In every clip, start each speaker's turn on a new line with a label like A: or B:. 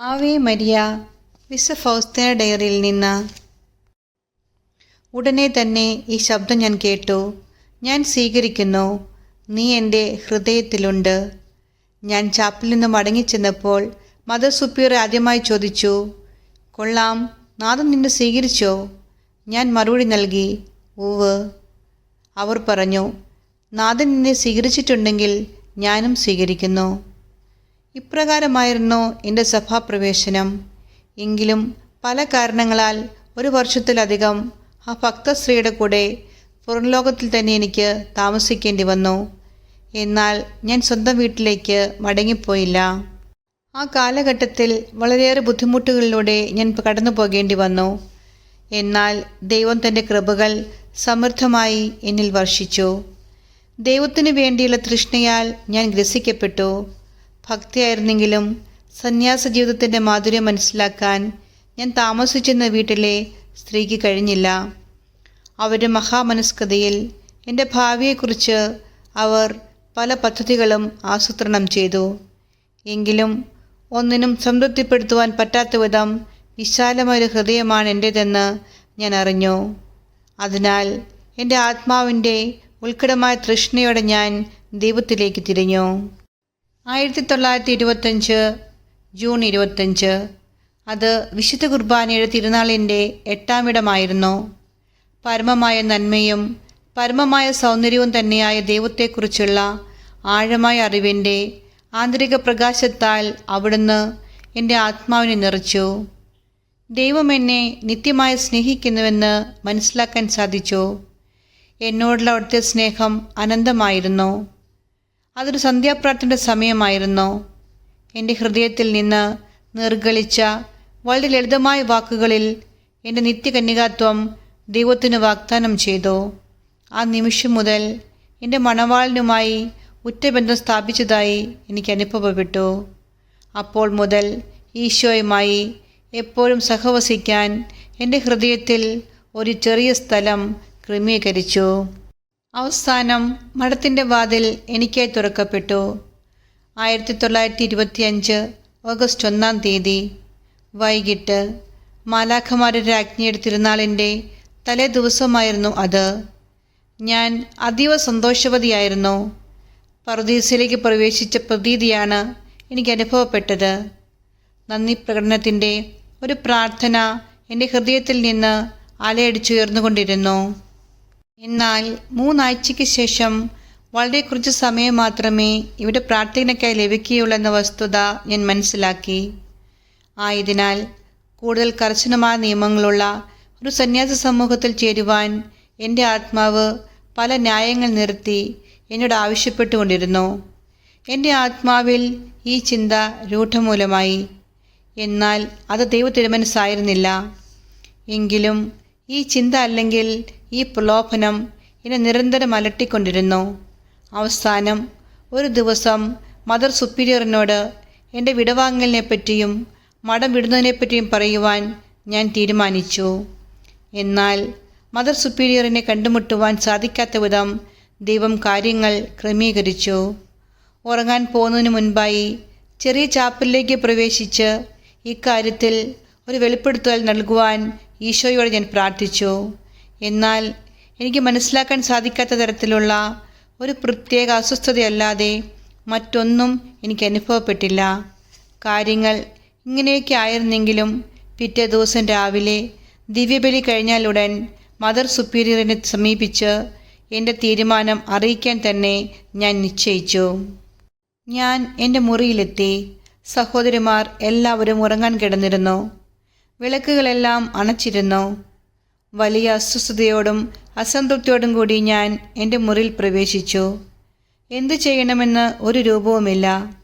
A: Ave Maria വിശ ഫൗസ്തന ഡയറിയിൽ നിന്ന്. ഉടനെ തന്നെ ഈ ശബ്ദം ഞാൻ കേട്ടു. ഞാൻ സ്വീകരിക്കുന്നു. നീ എന്റെ ഹൃദയത്തിലുണ്ട്. ഞാൻ ചാപ്പിൽ നിന്ന് മടങ്ങിച്ചെന്നപ്പോൾ മദർ സുപ്പിയർ ആദ്യമായി ചോദിച്ചു കൊള്ളാം നാഥൻ നിന്നെ സ്വീകരിച്ചോ? ഞാൻ മറുപടി നൽകി ഊവ് അവർ പറഞ്ഞു നാഥൻ നിന്നെ സ്വീകരിച്ചിട്ടുണ്ടെങ്കിൽ ഞാനും സ്വീകരിക്കുന്നു. ഇപ്രകാരമായിരുന്നു എന്റെ സഭാപ്രവേശനം. എങ്കിലും പല കാരണങ്ങളാൽ ഒരു വർഷത്തിലധികം ആ ഭക്തശ്രീയുടെ കൂടെ പുറംലോകത്തിൽ തന്നെ എനിക്ക് താമസിക്കേണ്ടി വന്നു. എന്നാൽ ഞാൻ സ്വന്തം വീട്ടിലേക്ക് മടങ്ങിപ്പോയില്ല. ആ കാലഘട്ടത്തിൽ വളരെയേറെ ബുദ്ധിമുട്ടുകളിലൂടെ ഞാൻ കടന്നു പോകേണ്ടി വന്നു. എന്നാൽ ദൈവം തന്റെ കൃപകൾ സമൃദ്ധമായി എന്നിൽ വർഷിച്ചു. ദൈവത്തിനു വേണ്ടിയുള്ള തൃഷ്ണയാൽ ഞാൻ ഗ്രസിക്കപ്പെട്ടു. ഭക്തിയായിരുന്നെങ്കിലും സന്യാസ ജീവിതത്തിന്റെ മാധുര്യം മനസ്സിലാക്കാൻ ഞാൻ താമസിച്ചിരുന്ന വീട്ടിലെ സ്ത്രീക്ക് കഴിഞ്ഞില്ല. അവരുടെ മഹാമനസ്കതയിൽ എന്റെ ഭാവിയെക്കുറിച്ച് അവർ പല പദ്ധതികളും ആസൂത്രണം ചെയ്തു. എങ്കിലും ഒന്നിനും സംതൃപ്തിപ്പെടുത്തുവാൻ പറ്റാത്ത വിധം വിശാലമായൊരു ഹൃദയമാണ് എന്റേതെന്ന് ഞാൻ അറിഞ്ഞു. അതിനാൽ എന്റെ ആത്മാവിന്റെ ഉത്കടമായ തൃഷ്ണയോടെ ഞാൻ ദൈവത്തിലേക്ക് തിരിഞ്ഞു. ആയിരത്തി തൊള്ളായിരത്തി ഇരുപത്തഞ്ച് ജൂൺ ഇരുപത്തഞ്ച് അത് വിശുദ്ധ കുർബാനയുടെ തിരുനാളിന്റെ എട്ടാമിടമായിരുന്നു. പരമമായ നന്മയും പരമമായ സൗന്ദര്യവും തന്നെയായ ദൈവത്തെക്കുറിച്ചുള്ള ആഴമായ അറിവിന്റെ ആന്തരിക പ്രകാശത്താൽ അവിടുന്ന് എന്റെ ആത്മാവിനെ നിറച്ചു. ദൈവം എന്നെ നിത്യമായി സ്നേഹിക്കുന്നുവെന്ന് മനസ്സിലാക്കാൻ സാധിച്ചു. എന്നോടുള്ള അവിടുത്തെ സ്നേഹം അനന്തമായിരുന്നു. അതൊരു സന്ധ്യാപ്രാർത്ഥനയുടെ സമയമായിരുന്നു. എന്റെ ഹൃദയത്തിൽ നിന്ന് നിർഗളിച്ച വളരെ ലളിതമായ വാക്കുകളിൽ എന്റെ നിത്യകന്യകാത്വം ദൈവത്തിന് വാഗ്ദാനം ചെയ്തു. ആ നിമിഷം മുതൽ എന്റെ മണവാളിനുമായി ഉറ്റബന്ധം സ്ഥാപിച്ചതായി എനിക്ക് അനുഭവപ്പെട്ടു. അപ്പോൾ മുതൽ ഈശോയുമായി എപ്പോഴും സഹവസിക്കാൻ എന്റെ ഹൃദയത്തിൽ ഒരു ചെറിയ സ്ഥലം ക്രമീകരിച്ചു. അവസാനം മഠത്തിന്റെ വാതിൽ എനിക്കായി തുറക്കപ്പെട്ടു. ആയിരത്തി തൊള്ളായിരത്തി ഇരുപത്തി അഞ്ച് ഓഗസ്റ്റ് ഒന്നാം തീയതി വൈകിട്ട് മാലാഖമാരുടെ രാജ്ഞിയുടെ തിരുനാളിന്റെ തലേ ദിവസമായിരുന്നു അത്. ഞാൻ അതീവ സന്തോഷവതിയായിരുന്നു. പർദീസിലേക്ക് പ്രവേശിച്ച പ്രതീതിയാണ് എനിക്ക് അനുഭവപ്പെട്ടത്. നന്ദി പ്രകടനത്തിന്റെ ഒരു പ്രാർത്ഥന എന്റെ ഹൃദയത്തിൽ നിന്ന് അലയടിച്ചുയർന്നുകൊണ്ടിരുന്നു എന്നാൽ മൂന്നാഴ്ചയ്ക്ക് ശേഷം വളരെ കുറച്ച് സമയം മാത്രമേ ഇവിടെ പ്രാർത്ഥനയ്ക്കായി ലഭിക്കുകയുള്ളൂ എന്ന വസ്തുത ഞാൻ മനസ്സിലാക്കി. ആയതിനാൽ കൂടുതൽ കർശനമായ നിയമങ്ങളുള്ള ഒരു സന്യാസ സമൂഹത്തിൽ ചേരുവാൻ എന്റെ ആത്മാവ് പല ന്യായങ്ങൾ നിർത്തി എന്നോട് ആവശ്യപ്പെട്ടുകൊണ്ടിരുന്നു. എന്റെ ആത്മാവിൽ ഈ ചിന്ത രൂഢമൂലമായി. എന്നാൽ അത് ദൈവത്തിരുമനസ്സായിരുന്നില്ല എങ്കിലും ഈ ചിന്ത അല്ലെങ്കിൽ ഈ പ്രലോഭനം എന്നെ നിരന്തരം അലട്ടിക്കൊണ്ടിരുന്നു. അവസാനം ഒരു ദിവസം മദർ സുപ്പീരിയറിനോട് എന്റെ വിടവാങ്ങലിനെ പറ്റിയും മഠം വിടുന്നതിനെപ്പറ്റിയും പറയുവാൻ ഞാൻ തീരുമാനിച്ചു. എന്നാൽ മദർ സുപ്പീരിയറിനെ കണ്ടുമുട്ടുവാൻ സാധിക്കാത്ത വിധം ദൈവം കാര്യങ്ങൾ ക്രമീകരിച്ചു. ഉറങ്ങാൻ പോകുന്നതിന് മുൻപായി ചെറിയ ചാപ്പലിലേക്ക് പ്രവേശിച്ച് ഇക്കാര്യത്തിൽ ഒരു വെളിപ്പെടുത്തൽ നൽകുവാൻ ഈശോയോട് ഞാൻ പ്രാർത്ഥിച്ചു. എന്നാൽ എനിക്ക് മനസ്സിലാക്കാൻ സാധിക്കാത്ത തരത്തിലുള്ള ഒരു പ്രത്യേക അസ്വസ്ഥതയല്ലാതെ മറ്റൊന്നും എനിക്ക് അനുഭവപ്പെട്ടില്ല. കാര്യങ്ങൾ ഇങ്ങനെയൊക്കെ ആയിരുന്നെങ്കിലും പിറ്റേ ദിവസം രാവിലെ ദിവ്യബലി കഴിഞ്ഞാലുടൻ മദർ സുപ്പീരിയറിനെ സമീപിച്ച് എന്റെ തീരുമാനം അറിയിക്കാൻ തന്നെ ഞാൻ നിശ്ചയിച്ചു. ഞാൻ എന്റെ മുറിയിലെത്തി. സഹോദരിമാർ എല്ലാവരും ഉറങ്ങാൻ കിടന്നിരുന്നു. വിളക്കുകളെല്ലാം അണച്ചിരുന്നു. വലിയ അസ്വസ്ഥതയോടും അസംതൃപ്തിയോടും കൂടി ഞാൻ എന്റെ മുറിയിൽ പ്രവേശിച്ചു. എന്തു ചെയ്യണമെന്ന് ഒരു രൂപവുമില്ല.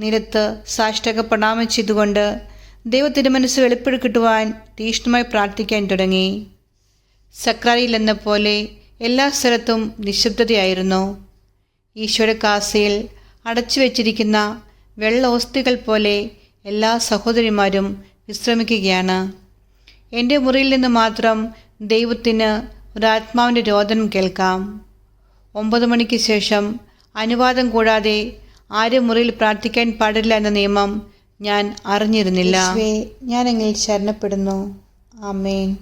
A: നിലത്ത് സാഷ്ടക പ്രണാമം ചെയ്തുകൊണ്ട് ദൈവ തിരുമനസ് വെളിപ്പെടു കിട്ടുവാൻ തീഷ്ണമായി പ്രാർത്ഥിക്കാൻ തുടങ്ങി. സക്രാരിയിലെന്ന പോലെ എല്ലാ സ്ഥലത്തും നിശബ്ദതയായിരുന്നു. ഈശ്വര കാസയിൽ അടച്ചു വെച്ചിരിക്കുന്ന വെള്ള ഓസ്തികൾ പോലെ എല്ലാ സഹോദരിമാരും വിശ്രമിക്കുകയാണ്. എന്റെ മുറിയിൽ നിന്ന് മാത്രം ദൈവത്തിന് ഒരാത്മാവിന്റെ രോദനം കേൾക്കാം. ഒമ്പത് മണിക്ക് ശേഷം അനുവാദം കൂടാതെ ആരും മുറിയിൽ പ്രാർത്ഥിക്കാൻ പാടില്ല എന്ന നിയമം ഞാൻ അറിഞ്ഞിരുന്നില്ല. ഞാൻ ശരണപ്പെടുന്നു. ആമേൻ.